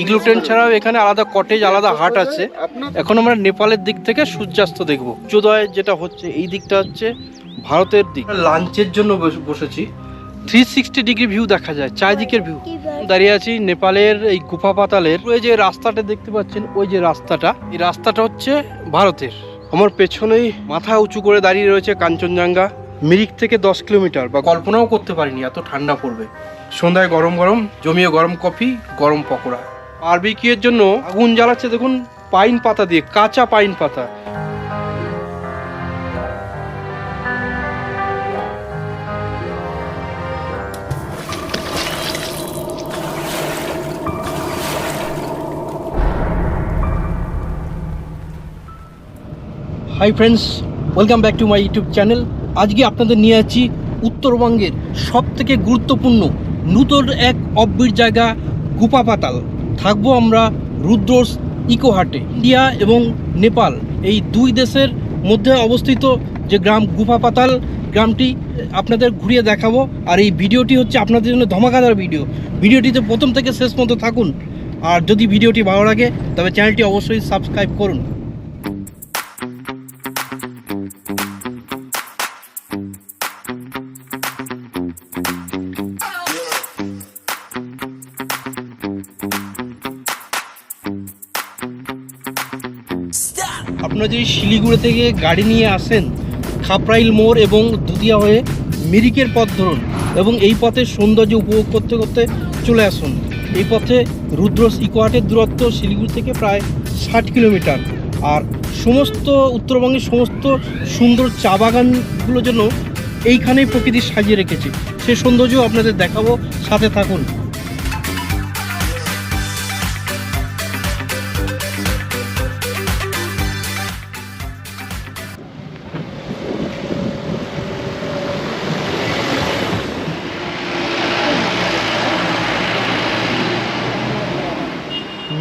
Igloo ছাড়াও এখানে আলাদা কটেজ আলাদা হাট আছে। এখন আমরা নেপালের দিক থেকে সূর্যাস্ত দেখব। সূর্যোদয় যেটা হচ্ছে, এই দিকটা হচ্ছে ভারতের দিক। লাঞ্চের জন্য বস- বসেছি। থ্রি সিক্সটি ডিগ্রি ভিউ দেখা যায়, চারিদিকের ভিউ দাঁড়িয়ে আছি নেপালের এই গুফা পাতালের। ওই যে রাস্তাটা দেখতে পাচ্ছেন, ওই যে রাস্তাটা। এই রাস্তাটা হচ্ছে ভারতের। আমার পেছনেই মাথা উঁচু করে দাঁড়িয়ে রয়েছে কাঞ্চনজঙ্ঘা। মিরিক থেকে দশ কিলোমিটার, বা কল্পনাও করতে পারিনি, এত ঠান্ডা পড়বে। সন্ধ্যায় গরম গরম, জমিয়ে গরম কফি, গরম পকোড়া। বারবিকিউর জন্য আগুন জ্বালাচ্ছে, দেখুন, পাইন পাতা দিয়ে, কাঁচা পাইন পাতা। Hi friends welcome back to my YouTube channel আজকে আপনাদের নিয়ে আছি উত্তরবঙ্গের সব থেকে গুরুত্বপূর্ণ নূতন এক অব্বির জায়গা, গুপা পাতাল। থাকব আমরা রুদ্রস, ইকোহাটে, ইন্ডিয়া এবং নেপাল, এই দুই দেশের মধ্যে অবস্থিত যে গ্রাম গুফা পাতাল, গ্রামটি আপনাদের ঘুরিয়ে দেখাবো। আর এই ভিডিওটি হচ্ছে আপনাদের জন্য ধমাকাদার ভিডিও। ভিডিওটিতে প্রথম থেকে শেষ পর্যন্ত থাকুন। আর যদি ভিডিওটি ভালো লাগে, তবে চ্যানেলটি অবশ্যই সাবস্ক্রাইব করুন। আপনারা যদি শিলিগুড়ি থেকে গাড়ি নিয়ে আসেন, খাপরাইল মোড় এবং দুদিয়া হয়ে মিরিকের পথ ধরুন এবং এই পথের সৌন্দর্য উপভোগ করতে করতে চলে আসুন। এই পথে রুদ্রস ইকোয়াটের দূরত্ব শিলিগুড়ি থেকে প্রায় ষাট কিলোমিটার। আর সমস্ত, উত্তরবঙ্গের সমস্ত সুন্দর চা বাগানগুলোর জন্য এইখানেই প্রকৃতি সাজিয়ে রেখেছে। সে সৌন্দর্য আপনাদের দেখাবো, সাথে থাকুন।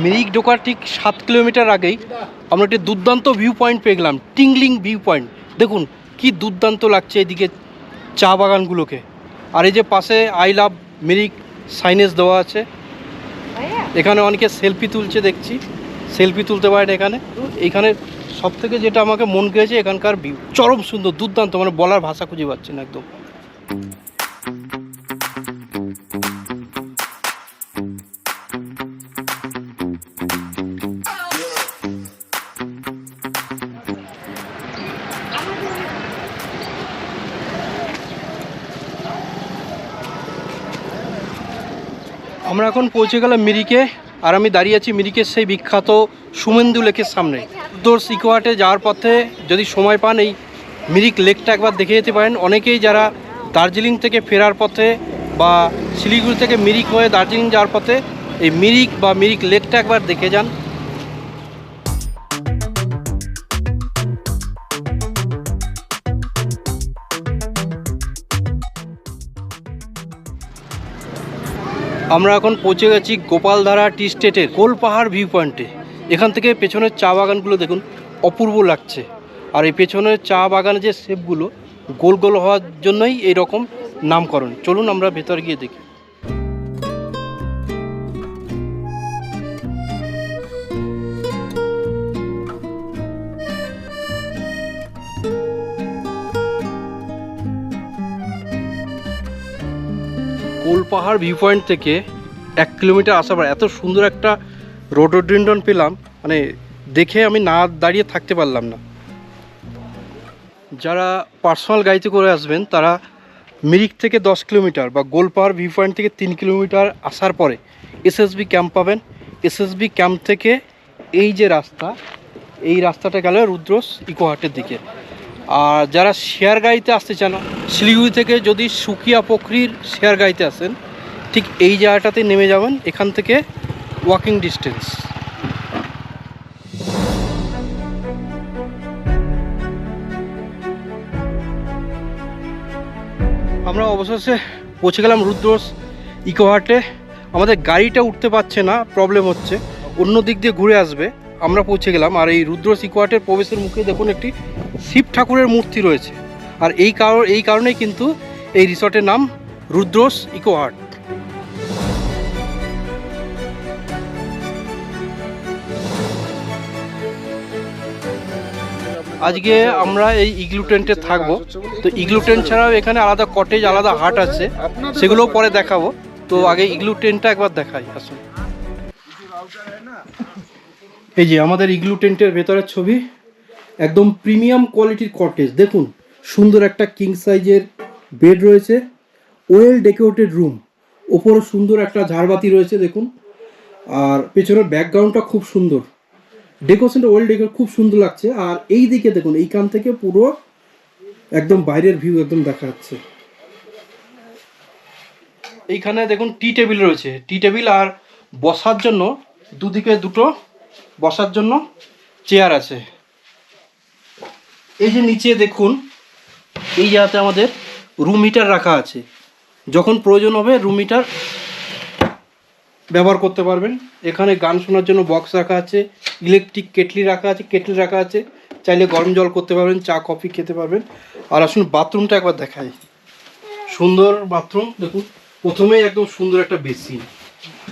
মিরিক ঢোকার ঠিক সাত কিলোমিটার আগেই আমরা একটি দুর্দান্ত ভিউ পয়েন্ট পেয়ে গেলাম টিংলিং ভিউ পয়েন্ট দেখুন, কি দুর্দান্ত লাগছে এদিকে চা বাগানগুলোকে। আর এই যে পাশে আই লাভ মিরিক সাইনেজ দেওয়া আছে। এখানে অনেকে সেলফি তুলছে দেখছি। সেলফি তুলতে পারেন এখানে। এখানে সব থেকে যেটা আমাকে মন কেড়েছে এখানকার ভিউ চরম সুন্দর, দুর্দান্ত মানে বলার ভাষা খুঁজে পাচ্ছি না একদম। আমরা এখন পৌঁছে গেলাম মিরিকে, আর আমি দাঁড়িয়ে আছি মিরিকের সেই বিখ্যাত সুমেন্দু লেকের সামনে। উত্তর সিকোয়াটে যাওয়ার পথে যদি সময় পান, এই মিরিক লেকটা একবার দেখে যেতে পারেন। অনেকেই যারা দার্জিলিং থেকে ফেরার পথে বা শিলিগুড়ি থেকে মিরিক হয়ে দার্জিলিং যাওয়ার পথে এই মিরিক বা মিরিক লেকটা একবার দেখে যান। আমরা এখন পৌঁছে গেছি গোপালধারা টি স্টেটের কোল পাহাড় ভিউ পয়েন্টে এখান থেকে পেছনের চা বাগানগুলো দেখুন, অপূর্ব লাগছে। আর এই পেছনের চা বাগানের যে শেপগুলো গোল গোল হওয়ার জন্যই এই রকম নামকরণ। চলুন আমরা ভেতর গিয়ে দেখি। কোলপাহাড় ভিউ পয়েন্ট থেকে এক কিলোমিটার আসার পর এত সুন্দর একটা রোডোডেন্ডন পেলাম। মানে দেখে আমি না দাঁড়িয়ে থাকতে পারলাম না। যারা পার্সোনাল গাড়িতে করে আসবেন, তারা মিরিক থেকে দশ কিলোমিটার বা গোলপাহাড় ভিউ পয়েন্ট থেকে তিন কিলোমিটার আসার পরে এসএসবি ক্যাম্প পাবেন। এসএসবি ক্যাম্প থেকে এই যে রাস্তা, এই রাস্তাটা গেল রুদ্রস ইকোহাটের দিকে। আর যারা শেয়ার গাড়িতে আসতে চান, শিলিগুড়ি থেকে যদি সুকিয়া পকরির শেয়ার গাড়িতে আসেন, ঠিক এই জায়গাটাতে নেমে যাবেন, এখান থেকে ওয়াকিং ডিস্টেন্স আমরা অবশেষে পৌঁছে গেলাম রুদ্রস ইকোহাটে। আমাদের গাড়িটা উঠতে পারছে না প্রবলেম হচ্ছে। অন্য দিক দিয়ে ঘুরে আসবে। আমরা পৌঁছে গেলাম। আর এই রুদ্রস ইকোহাটের প্রবেশের মুখে দেখুন একটি শিব ঠাকুরের মূর্তি রয়েছে। আর এই কারণ এই কারণেই কিন্তু এই রিসর্টের নাম রুদ্রস ইকো আর্ট। আজকে আমরা এই ইগলু টেন্টে থাকব। তো ইগলু টেন্ট ছাড়াও এখানে আলাদা কটেজ আলাদা হাট আছে। সেগুলোও পরে দেখাবো। তো আগে ইগলু টেন্টটা একবার দেখাই, আসুন। এই যে আমাদের ইগলু টেন্টের ভেতরের ছবি। একদম প্রিমিয়াম কোয়ালিটির কটেজ। দেখুন, সুন্দর একটা কিং সাইজের বেড রয়েছে ওয়েল ডেকোরেটেড রুম ওপরে সুন্দর একটা ঝাড়বাতি রয়েছে, দেখুন। আর পেছনের ব্যাকগ্রাউন্ডটা খুব সুন্দর। ডেকোরেশনটা ওয়েল ডেকোর খুব সুন্দর লাগছে। আর এই দিকে দেখুন, এইখান থেকে পুরো একদম বাইরের ভিউ একদম দেখা যাচ্ছে। এইখানে দেখুন টি টেবিল রয়েছে। টি টেবিল আর বসার জন্য, দুদিকে দুটো বসার জন্য চেয়ার আছে। এই যে নিচে দেখুন, এই জায়গাতে আমাদের রুম হিটার রাখা আছে। যখন প্রয়োজন হবে রুম হিটার ব্যবহার করতে পারবেন। এখানে গান শোনার জন্য বক্স রাখা আছে ইলেকট্রিক কেটলি রাখা আছে কেটলি রাখা আছে। চাইলে গরম জল করতে পারবেন, চা কফি খেতে পারবেন। আর আসুন বাথরুমটা একবার দেখাই। সুন্দর বাথরুম দেখুন, প্রথমেই একদম সুন্দর একটা বেসিন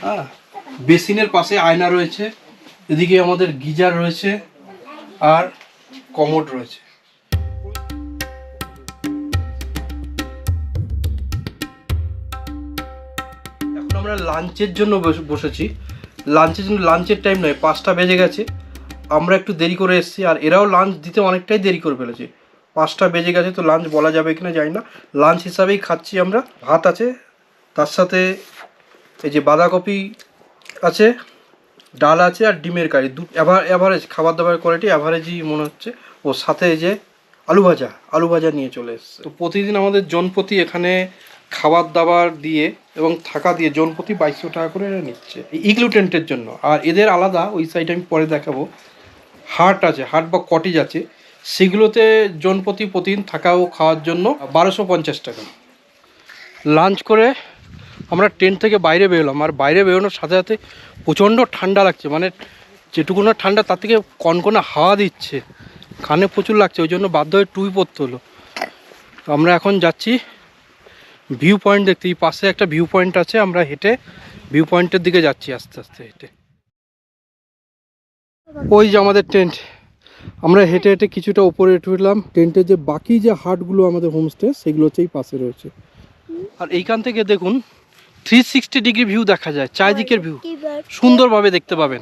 হ্যাঁ বেসিনের পাশে আয়না রয়েছে, এদিকে আমাদের গিজার রয়েছে, আর কমোড রয়েছে। লাঞ্চের জন্য বসে- বসেছি। লাঞ্চের জন্য লাঞ্চের টাইম নয়, পাঁচটা বেজে গেছে। আমরা একটু দেরি করে এসেছি আর এরাও লাঞ্চ দিতে অনেকটাই দেরি করে ফেলেছে। পাঁচটা বেজে গেছে তো লাঞ্চ বলা যাবে কিনা জানি না। লাঞ্চ হিসাবেই খাচ্ছি আমরা। ভাত আছে, তার সাথে এই যে বাঁধাকপি আছে, ডাল আছে আর ডিমের কারি। দু অ্যাভারেজ খাবার দাবার কোয়ালিটি অ্যাভারেজই মনে হচ্ছে। ও সাথে এই যে আলু ভাজা আলু ভাজা নিয়ে চলে এসছে। তো প্রতিদিন আমাদের জনপ্রতি এখানে খাবার দাবার দিয়ে এবং থাকা দিয়ে জনপ্রতি বাইশশো টাকা করে এরা নিচ্ছে। এই ইগলু টেন্টের জন্য। আর এদের আলাদা, ওই সাইডে আমি পরে দেখাবো। হাট আছে হাট বা কটেজ আছে। সেগুলোতে জনপ্রতি প্রতিদিন থাকা ও খাওয়ার জন্য বারোশো পঞ্চাশ টাকা। লাঞ্চ করে আমরা টেন্ট থেকে বাইরে বেরোলাম। আর বাইরে বেরোনোর সাথে সাথে প্রচণ্ড ঠান্ডা লাগছে। মানে যেটুকু না ঠান্ডা, তার থেকে কনকনে হাওয়া দিচ্ছে। কানে প্রচুর লাগছে, ওই জন্য বাধ্য হয়ে টুই পরতে হলো। আমরা এখন যাচ্ছি ভিউ পয়েন্ট দেখতে এই পাশে একটা ভিউ পয়েন্ট আছে আমরা হেঁটে ভিউ পয়েন্টের দিকে যাচ্ছি আস্তে আস্তে হেঁটে। ওই যে আমাদের টেন্ট আমরা হেঁটে হেঁটে কিছুটা উপরে উঠে উঠলাম। টেন্টের যে বাকি যে হাটগুলো আমাদের হোমস্টে সেগুলো হচ্ছে এই পাশে রয়েছে। আর এইখান থেকে দেখুন থ্রি সিক্সটি ডিগ্রি ভিউ দেখা যায় চারিদিকের ভিউ সুন্দরভাবে দেখতে পাবেন।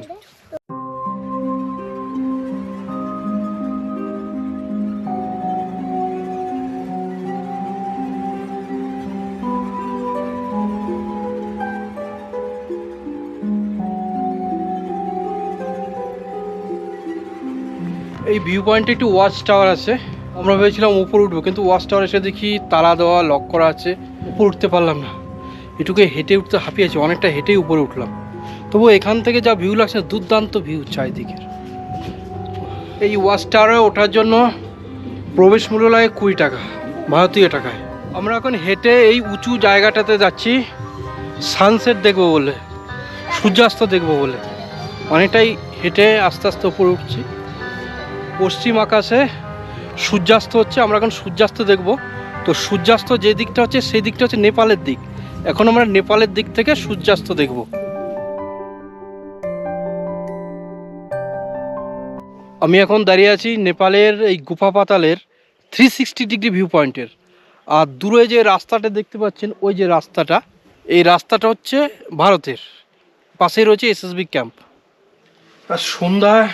এই ভিউ পয়েন্টে একটু ওয়াচ টাওয়ার আছে। আমরা ভেবেছিলাম উপর উঠবো, কিন্তু ওয়াচ টাওয়ার এসে দেখি তালা দেওয়া লক করা আছে। উপর উঠতে পারলাম না। এটুকু হেঁটে উঠতে হাঁপিয়েছি অনেকটা হেঁটেই উপরে উঠলাম। তবু এখান থেকে যা ভিউ লাগছে, দুর্দান্ত ভিউ চারিদিকের। এই ওয়াচ টাওয়ারে ওঠার জন্য প্রবেশ মূল্য লাগে কুড়ি টাকা, ভারতীয় টাকায়। আমরা এখন হেঁটে এই উঁচু জায়গাটাতে যাচ্ছি সানসেট দেখব বলে, সূর্যাস্ত দেখব বলে। অনেকটাই হেঁটে আস্তে আস্তে উপরে উঠছি। পশ্চিম আকাশে সূর্যাস্ত হচ্ছে, আমরা এখন সূর্যাস্ত দেখব। তো সূর্যাস্ত যে দিকটা হচ্ছে, সেই দিকটা হচ্ছে নেপালের দিক। এখন আমরা নেপালের দিক থেকে সূর্যাস্ত দেখব। আমি এখন দাঁড়িয়ে আছি নেপালের এই গুফা পাতালের থ্রি সিক্সটি ডিগ্রি ভিউ পয়েন্টের আর দূরে যে রাস্তাটা দেখতে পাচ্ছেন, ওই যে রাস্তাটা, এই রাস্তাটা হচ্ছে ভারতের। পাশেই রয়েছে এসএসবি ক্যাম্প। আর সন্ধ্যায়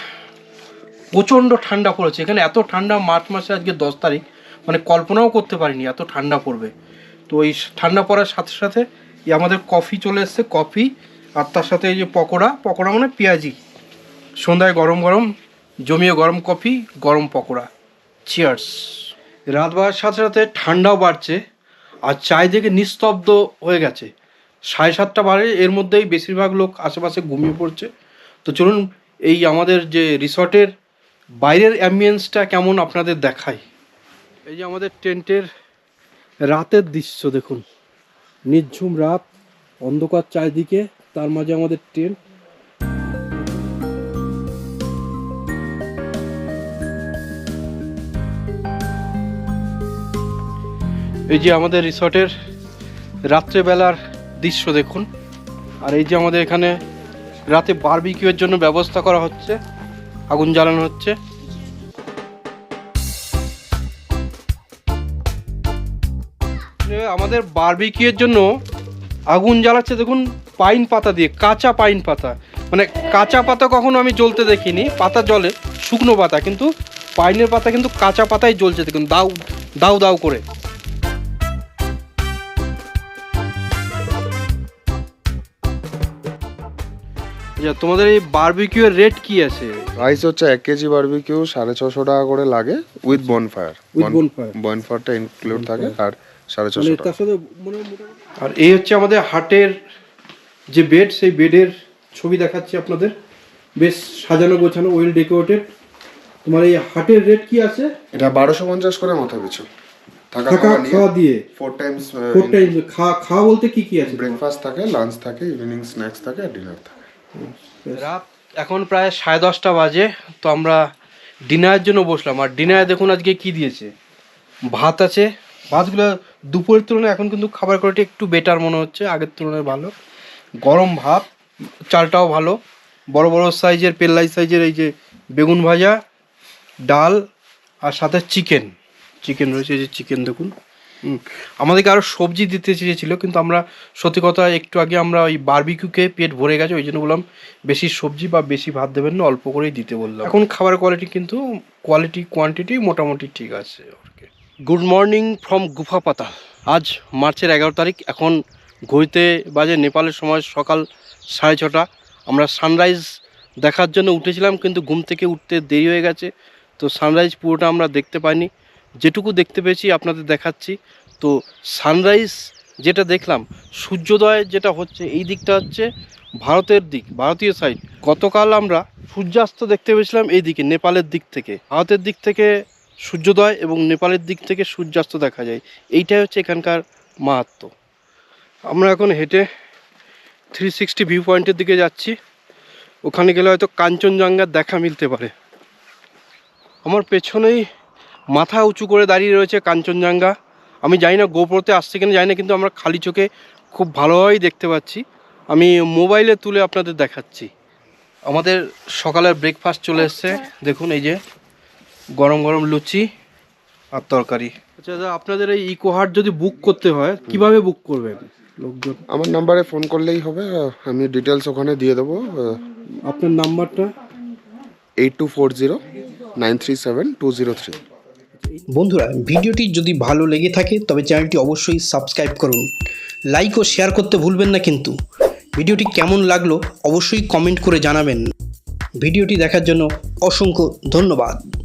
প্রচণ্ড ঠান্ডা পড়েছে। এখানে এত ঠান্ডা মার্চ মাসে আজকে দশ তারিখ মানে কল্পনাও করতে পারিনি এত ঠান্ডা পড়বে। তো এই ঠান্ডা পড়ার সাথে সাথে আমাদের কফি চলে এসছে, কফি আর তার সাথে এই যে পকোড়া পকোড়া মানে পেঁয়াজি। সন্ধ্যায় গরম গরম, জমিয়ে গরম কফি, গরম পকোড়া। চিয়ার্স রাত বাড়ার সাথে সাথে ঠান্ডাও বাড়ছে আর চারিদিকে নিস্তব্ধ হয়ে গেছে। সাড়ে সাতটা বাড়ে এর মধ্যেই বেশিরভাগ লোক আশেপাশে ঘুমিয়ে পড়ছে। তো চলুন এই আমাদের যে রিসর্টের বাইরের অ্যাম্বিয়েন্সটা কেমন আপনাদের দেখাই এই যে আমাদের টেন্টের রাতের দৃশ্য দেখুন। নির্ঝুম রাত, অন্ধকার চারিদিকে, তার মাঝে আমাদের টেন্ট। এই যে আমাদের রিসর্টের রাত্রেবেলার দৃশ্য দেখুন। আর এই যে আমাদের এখানে রাতে বারবিকিউয়ের জন্য ব্যবস্থা করা হচ্ছে। আগুন জ্বালানো হচ্ছে। আমাদের বার্বিকিউর জন্য আগুন জ্বালাচ্ছে, দেখুন, পাইন পাতা দিয়ে, কাঁচা পাইন পাতা। মানে কাঁচা পাতা কখনো আমি জ্বলতে দেখিনি, পাতা জলে শুকনো পাতা, কিন্তু পাইনের পাতা কিন্তু কাঁচা পাতাই জ্বলছে, দেখুন, দাউ দাউ দাউ করে। আচ্ছা, তোমাদের এই বারবিকিউ এর রেট কি আছে? প্রাইস হচ্ছে এক কেজি বারবিকিউ সাড়ে ছশো টাকা করে লাগে উইথ বনফায়ার With bonfire. বনফায়ারটা ইনক্লুড থাকে আর সাড়ে ছশো মানে টাকা সাথে আর এই হচ্ছে আমাদের হাটের যে বেড সেই বেডের ছবি দেখাচ্ছি আপনাদের। বেশ সাজানো গোছানো ওয়েল ডেকোরেটেড তোমার এই হাটের রেট কি আছে? এটা বারোশো পঞ্চাশ করে মাথা পিছু। থাকা খাওয়া দিয়ে। ফোর টাইমস ফোর টাইম খাওয়া খাওয়া বলতে কি কি আছে? ব্রেকফাস্ট থাকে লাঞ্চ থাকে ইভিনিং স্ন্যাক্স থাকে আর ডিনার থাকে। রাত এখন প্রায় সাড়ে দশটা বাজে, তো আমরা ডিনারের জন্য বসলাম। আর ডিনারে দেখুন আজকে কি দিয়েছে। ভাত আছে। ভাতগুলো দুপুরের তুলনায় এখন কিন্তু খাবার কোয়ালিটি একটু বেটার মনে হচ্ছে, আগের তুলনায় ভালো। গরম ভাত চালটাও ভালো। বড় বড় সাইজের পেল্লাই সাইজের এই যে বেগুন ভাজা, ডাল আর সাথে চিকেন চিকেন রয়েছে যে চিকেন দেখুন। আমাদেরকে আরও সবজি দিতে চেয়েছিল, কিন্তু আমরা সত্যি কথা একটু আগে আমরা ওই বারবিকিউকে পেট ভরে গেছে, ওই জন্য বললাম বেশি সবজি বা বেশি ভাত দেবেন না, অল্প করেই দিতে বললাম। এখন খাবার কোয়ালিটি কিন্তু কোয়ালিটি কোয়ান্টিটি মোটামুটি ঠিক আছে গুড মর্নিং ফ্রম গুফাপাতা আজ মার্চের এগারো তারিখ, এখন ঘড়িতে বাজে নেপালের সময় সকাল সাড়ে ছটা। আমরা সানরাইজ দেখার জন্য উঠেছিলাম, কিন্তু ঘুম থেকে উঠতে দেরি হয়ে গেছে, তো সানরাইজ পুরোটা আমরা দেখতে পাইনি। যেটুকু দেখতে পেয়েছি, আপনাদের দেখাচ্ছি। তো সানরাইজ যেটা দেখলাম, সূর্যোদয় যেটা হচ্ছে, এই দিকটা হচ্ছে ভারতের দিক, ভারতীয় সাইড গতকাল আমরা সূর্যাস্ত দেখতে পেয়েছিলাম এই দিকে, নেপালের দিক থেকে। ভারতের দিক থেকে সূর্যোদয় এবং নেপালের দিক থেকে সূর্যাস্ত দেখা যায়। এইটাই হচ্ছে এখানকার মাহাত্ম। আমরা এখন হেঁটে থ্রি সিক্সটি ভিউ পয়েন্টের দিকে যাচ্ছি। ওখানে গেলে হয়তো কাঞ্চনজঙ্ঘার দেখা মিলতে পারে। আমার পেছনেই মাথা উঁচু করে দাঁড়িয়ে রয়েছে কাঞ্চনজঙ্ঘা। আমি জানি না গোপ্রতে আসছে কিনা জানি না কিন্তু আমরা খালি চোখে খুব ভালোভাবেই দেখতে পাচ্ছি। আমি মোবাইলে তুলে আপনাদের দেখাচ্ছি। আমাদের সকালের ব্রেকফাস্ট চলে এসছে। দেখুন এই যে গরম গরম লুচি আর তরকারি। আচ্ছা দাদা আপনাদের এই ইকো হার্ট যদি বুক করতে হয় কীভাবে বুক করবেন লোকজন? আমার নাম্বারে ফোন করলেই হবে আমি ডিটেলস ওখানে দিয়ে দেবো আপনার নাম্বারটা? Eight two four zero nine three seven two zero three বন্ধুরা, ভিডিওটি যদি ভালো লেগে থাকে, তবে চ্যানেলটি অবশ্যই সাবস্ক্রাইব করুন। লাইক ও শেয়ার করতে ভুলবেন না কিন্তু। ভিডিওটি কেমন লাগল, অবশ্যই কমেন্ট করে জানাবেন। ভিডিওটি দেখার জন্য অসংখ্য ধন্যবাদ।